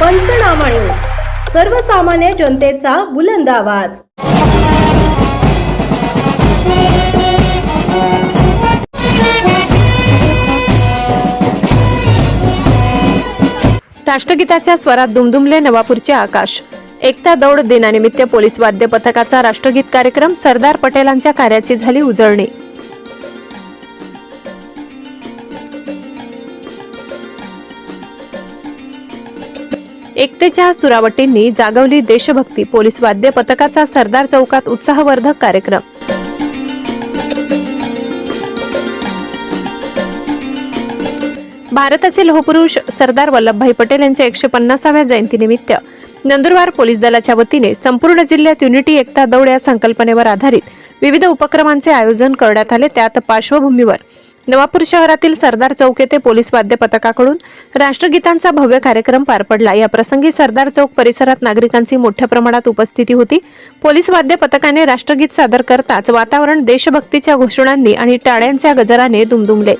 पंचनामा न्यूज. सर्वसामान्य जनतेचा बुलंद आवाज. राष्ट्रगीताच्या स्वरात दुमदुमले नवापूरचे आकाश. एकता दौड दिनानिमित्त पोलीस वाद्य पथकाचा राष्ट्रगीत कार्यक्रम सरदार पटेलांच्या कार्याची झाली उजळणी. एकतेच्या सुरावटींनी जागवली देशभक्ती पोलीस वाद्य पथकाचा सरदार चौकात उत्साहवर्धक कार्यक्रम. भारताचे लोहपुरुष सरदार वल्लभभाई पटेल यांच्या एकशे पन्नासाव्या जयंतीनिमित्त नंदुरबार पोलीस दलाच्या वतीने संपूर्ण जिल्ह्यात युनिटी एकता दौड या संकल्पनेवर आधारित विविध उपक्रमांचे आयोजन करण्यात आले. त्यात पार्श्वभूमीवर नवापूर शहरातील सरदार चौक येथे पोलीस वाद्य पथकाकडून राष्ट्रगीतांचा भव्य कार्यक्रम पार पडला. या प्रसंगी सरदार चौक परिसरात नागरिकांची मोठ्या प्रमाणात उपस्थिती होती. पोलीस वाद्य पथकाने राष्ट्रगीत सादर करताच वातावरण देशभक्तीच्या घोषणांनी आणि टाळ्यांच्या गजराने दुमदुमले.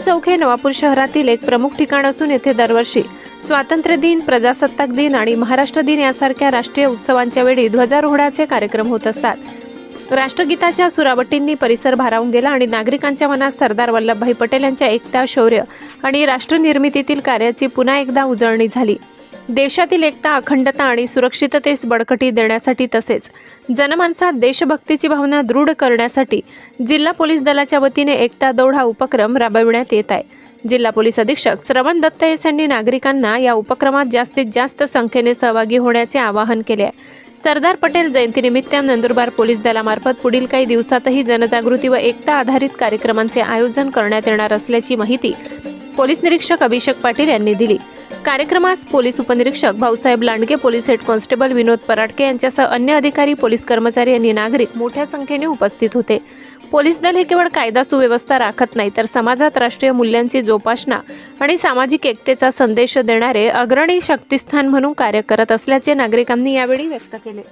सरदार चौक हे नवापूर शहरातील एक प्रमुख ठिकाण असून येथे दरवर्षी स्वातंत्र्य दिन प्रजासत्ताक दिन आणि महाराष्ट्र दिन यासारख्या राष्ट्रीय उत्सवांच्या वेळी ध्वजारोहणाचे कार्यक्रम होत असतात. राष्ट्रगीताच्या सुरावटींनी परिसर भारावून गेला आणि नागरिकांच्या मनात सरदार वल्लभभाई पटेल यांच्या एकता शौर्य आणि राष्ट्रनिर्मितीतील कार्याची पुन्हा एकदा उजळणी झाली. देशातील एकता अखंडता आणि सुरक्षिततेस बळकटी देण्यासाठी तसेच जनमानसात देशभक्तीची भावना दृढ करण्यासाठी जिल्हा पोलीस दलाच्या वतीने एकता दौड हा उपक्रम राबविण्यात येत आहे. जिल्हा पोलीस अधीक्षक श्रवण दत्तयस यांनी नागरिकांना या उपक्रमात जास्तीत जास्त संख्येने सहभागी होण्याचे आवाहन केले आहे. सरदार पटेल जयंतीनिमित्त नंदुरबार पोलीस दलामार्फत पुढील काही दिवसातही जनजागृती व एकता आधारित कार्यक्रमांचे आयोजन करण्यात येणार असल्याची माहिती पोलीस निरीक्षक अभिषेक पाटील यांनी दिली. कार्यक्रमास पोलीस उपनिरीक्षक Bhausaheb Landge police head constable Vinod Paradke यांच्यासह अन्य अधिकारी पोलीस कर्मचारी आणि नागरिक मोठ्या संख्येने उपस्थित होते. पोलीस दल हे केवळ कायदा सुव्यवस्था राखत नाही तर समाजात राष्ट्रीय मूल्यांची जोपासना आणि सामाजिक एकतेचा संदेश देणारे अग्रणी शक्तिस्थान म्हणून कार्य करत असल्याचे नागरिकांनी यावेळी व्यक्त केले.